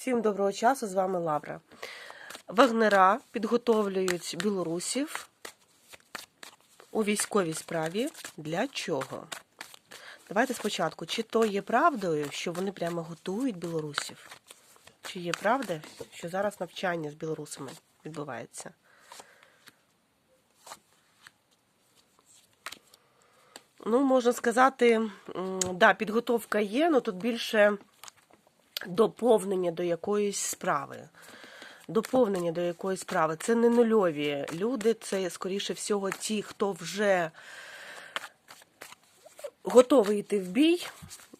Всім доброго часу, з вами Лавра. Вагнера підготовлюють білорусів у військовій справі. Для чого? Давайте спочатку, чи то є правдою, що вони прямо готують білорусів? Чи є правда, що зараз навчання з білорусами відбувається? Ну, можна сказати, да, підготовка є, але тут більше доповнення до якоїсь справи. Доповнення до якоїсь справи. Це не нульові люди, це, скоріше всього, ті, хто вже готовий йти в бій,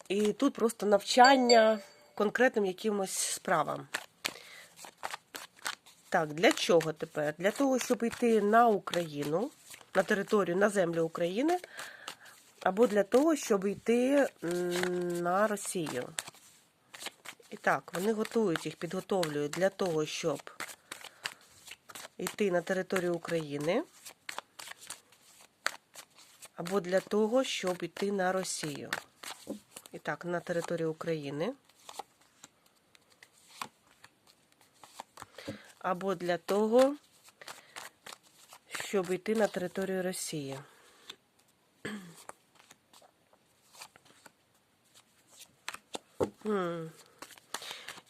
і тут просто навчання конкретним якимось справам. Так, для чого тепер? Для того, щоб йти на Україну, на територію, на землю України, або для того, щоб йти на Росію. І так, вони готують їх, підготовлюють для того, щоб йти на територію України, або для того, щоб йти на Росію. І так, на територію України. Або для того, щоб йти на територію Росії. Хм.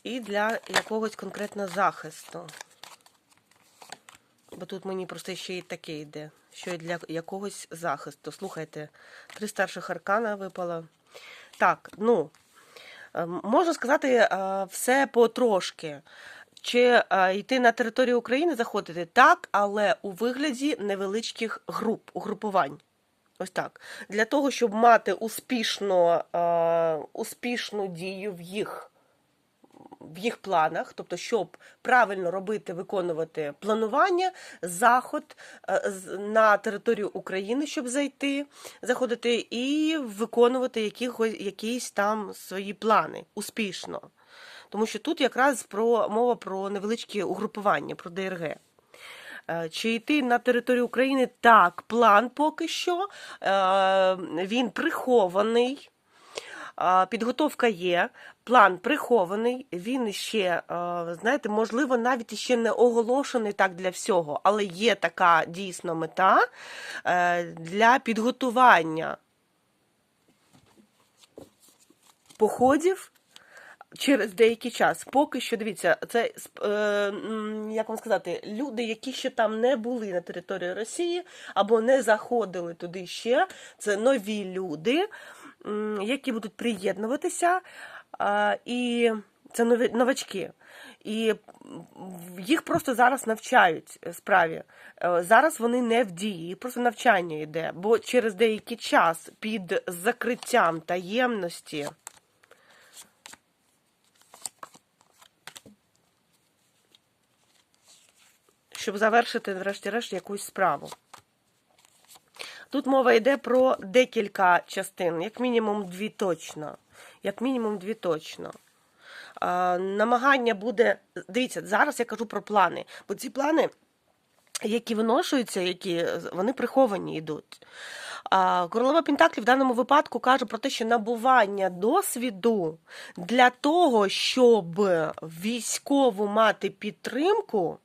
І для якогось конкретного захисту. Бо тут мені просто ще і таке йде, що і для якогось захисту. Слухайте, три старших аркана випало. Так, ну, е, можна сказати, е, все потрошки. Чи е, йти на територію України заходити? Так, але у вигляді невеличких груп, угрупувань. Ось так. Для того, щоб мати успішну, е, успішну дію в їх в їх планах, тобто, щоб правильно робити, виконувати планування, заход е, на територію України, щоб зайти, заходити і виконувати якихось, якісь там свої плани успішно. Тому що тут якраз про мова про невеличкі угрупування, про ДРГ. Е, Чи йти на територію України? Так, план поки що. Е, Він прихований. Підготовка є, план прихований, він ще, знаєте, можливо, навіть ще не оголошений так для всього, але є така дійсно мета е, для підготування походів через деякий час. Поки що, дивіться, це е, як вам сказати, люди, які ще там не були на території Росії або не заходили туди ще, це нові люди, які будуть приєднуватися, і це новачки. І їх просто зараз навчають справі. Е, Зараз вони не в дії, просто навчання йде. Бо через деякий час під закриттям таємності. щоб завершити, врешті-решт, якусь справу. Тут мова йде про декілька частин, як мінімум дві точно. Як мінімум дві точно. Намагання буде. Дивіться, зараз я кажу про плани. Бо ці плани, які виношуються, які вони приховані йдуть. Королева Пентаклі в даному випадку каже про те, що набування досвіду для того, щоб військову мати підтримку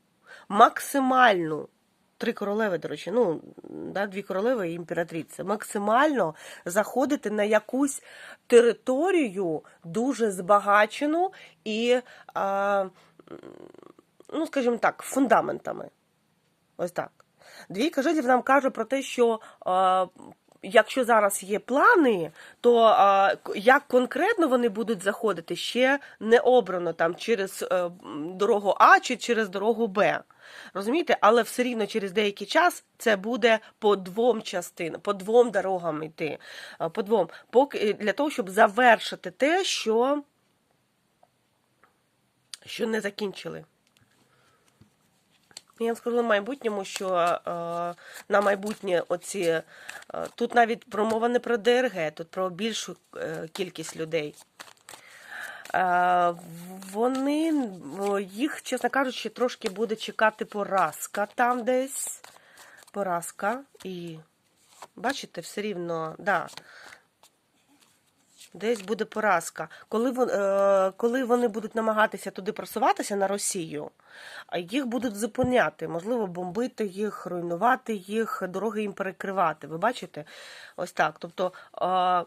максимальну. Три королеви, до речі, ну, да, дві королеви і імператриця. Максимально заходити на якусь територію дуже збагачену і, а, ну, скажімо так, фундаментами. Ось так. Двійка жезлів нам каже про те, що а, якщо зараз є плани, то а, як конкретно вони будуть заходити, ще не обрано там через е, дорогу А чи через дорогу Б. Розумієте? Але все рівно через деякий час це буде по двом частинам, по двом дорогам йти. По двом. Поки, для того, щоб завершити те, що, що не закінчили. Я вам скажу на майбутньому, що е, на майбутнє оці е, тут навіть промова не про ДРГ, тут про більшу е, кількість людей. Е, вони їх, чесно кажучи, трошки буде чекати поразка там десь. Поразка. І бачите, все рівно, да. Десь буде поразка. Коли, е, коли вони будуть намагатися туди просуватися на Росію, їх будуть зупиняти, можливо, бомбити їх, руйнувати їх, дороги їм перекривати. Ви бачите? Ось так. Тобто е,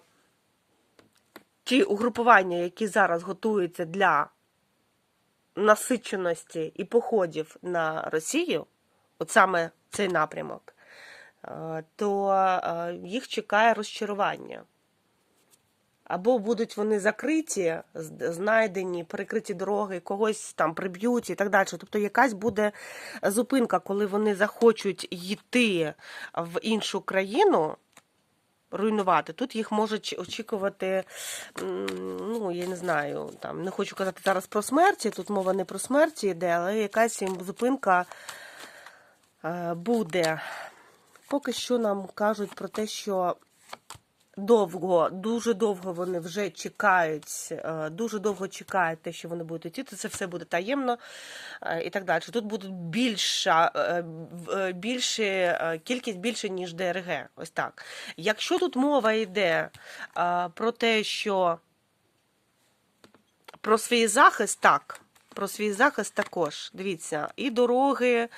ті угрупування, які зараз готуються для насиченості і походів на Росію, от саме цей напрямок, е, то їх чекає розчарування. Або будуть вони закриті, знайдені, перекриті дороги, когось там приб'ють і так далі. Тобто якась буде зупинка, коли вони захочуть йти в іншу країну, руйнувати. Тут їх можуть очікувати, ну я не знаю, там не хочу казати зараз про смерті. Тут мова не про смерті йде, але якась їм зупинка е, буде. Поки що нам кажуть про те, що довго, дуже довго вони вже чекають, е, дуже довго чекають те, що вони будуть йти. Це все буде таємно е, і так далі. Тут буде більша, е, більше, кількість більше, ніж ДРГ. Ось так. Якщо тут мова йде про те, що про свій захист, так. Про свій захист також. Дивіться, і дороги.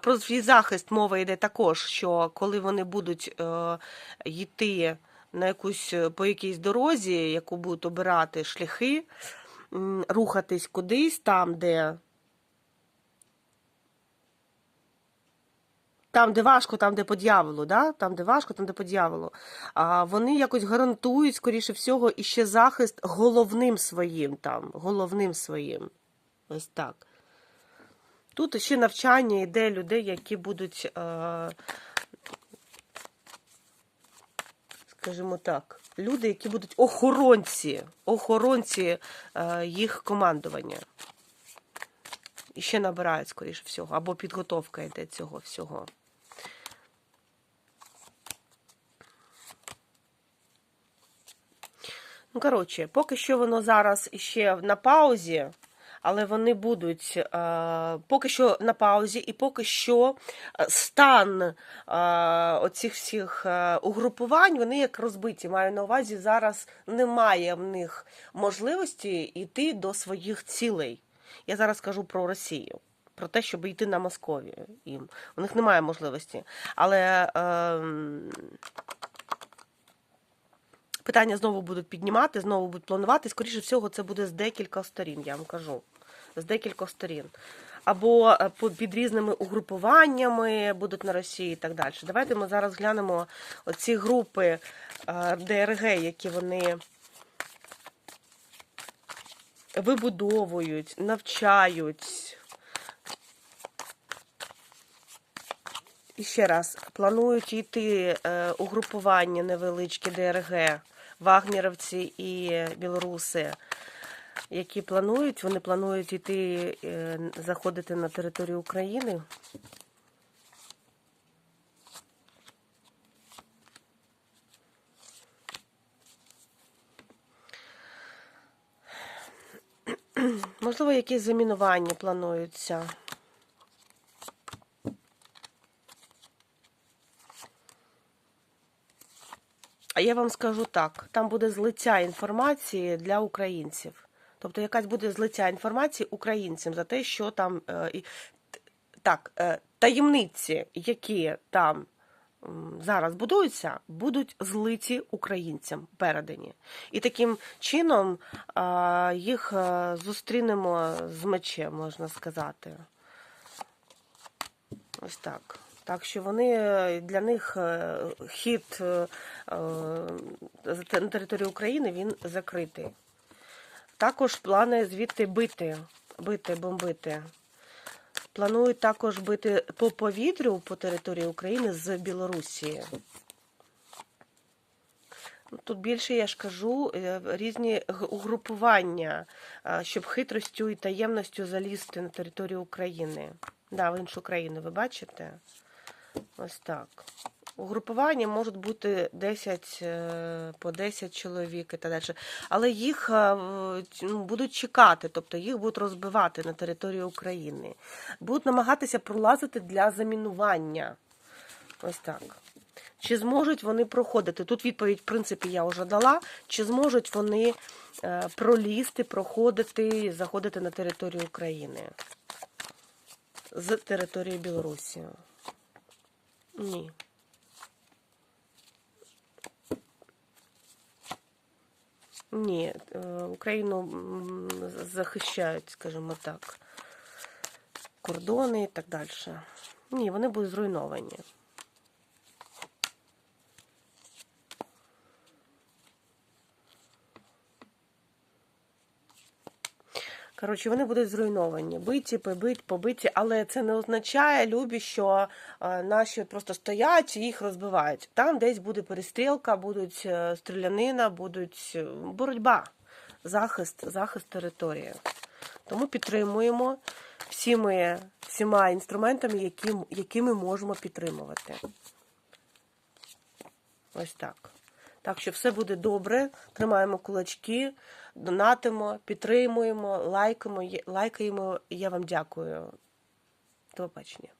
Про свій захист мова йде також, що коли вони будуть е, йти на якусь е, по якійсь дорозі, яку будуть обирати шляхи, рухатись кудись там, де. Там, де важко, там, де по дьяволу, да? там, де важко, там, де по дьяволу. А вони якось гарантують, скоріше всього, і ще захист головним своїм там, головним своїм. Ось так. Тут ще навчання йде людей, які будуть, е, скажімо так, люди, які будуть охоронці, охоронці е, їх командування. І ще набирають, скоріше всього, або підготовка йде цього всього. Ну, коротше, поки що воно зараз ще на паузі, але вони будуть е, поки що на паузі, і поки що е, стан е, оцих всіх е, угрупувань, вони як розбиті. Маю на увазі, зараз немає в них можливості йти до своїх цілей. Я зараз кажу про Росію. Про те, щоб йти на Московію їм. У них немає можливості. Але ем, питання знову будуть піднімати, знову будуть планувати. Скоріше всього, це буде з декілька сторін, я вам кажу. З декількох сторін. Або е, під різними угрупуваннями будуть на Росії і так далі. Давайте ми зараз глянемо оці групи е, ДРГ, які вони вибудовують, навчають. І ще раз, планують йти е, угрупування невеличкі ДРГ, вагнерівці і білоруси, які планують, вони планують йти, е, заходити на територію України. Можливо, якісь замінування плануються. А я вам скажу так: там буде злиття інформації для українців. Тобто якась буде злиття інформації українцям за те, що там е, так, е, таємниці, які там зараз будуються, будуть злиті українцям передані. І таким чином їх е, зустрінемо з мечем, можна сказати. Ось так. Так що вони для них хід на території України він закритий. Також плани звідти бити, бити, бомбити. Планують також бити по повітрю по території України з Білорусі. Ну, Тут більше, я ж кажу, е, різні угрупування, щоб хитростю і таємністю залізти на територію України. Да, в іншу країну, ви бачите? Ось так. Угрупування можуть бути 10, е, по 10 чоловік і так далі. Але їх е, ну, будуть чекати, тобто їх будуть розбивати на території України. Будуть намагатися пролазити для замінування. Ось так. Чи зможуть вони проходити? Тут відповідь, в принципі, я вже дала. Чи зможуть вони е, пролізти, проходити, заходити на територію України з території Білорусі? Ні. Ні, е, Україну захищають, скажімо так, кордони і так далі. Ні, вони будуть зруйновані. Коротше, вони будуть зруйновані, биті, побиті, побиті, але це не означає, любі, що е, наші просто стоять і їх розбивають. Там десь буде перестрілка, будуть е, стрілянина, будуть е, боротьба, захист, захист території. Тому підтримуємо всіми, всіма інструментами, які, які ми можемо підтримувати. Ось так. Так що все буде добре. Тримаємо кулачки, донатимо, підтримуємо, лайкаємо, лайкаємо. Я вам дякую. До побачення.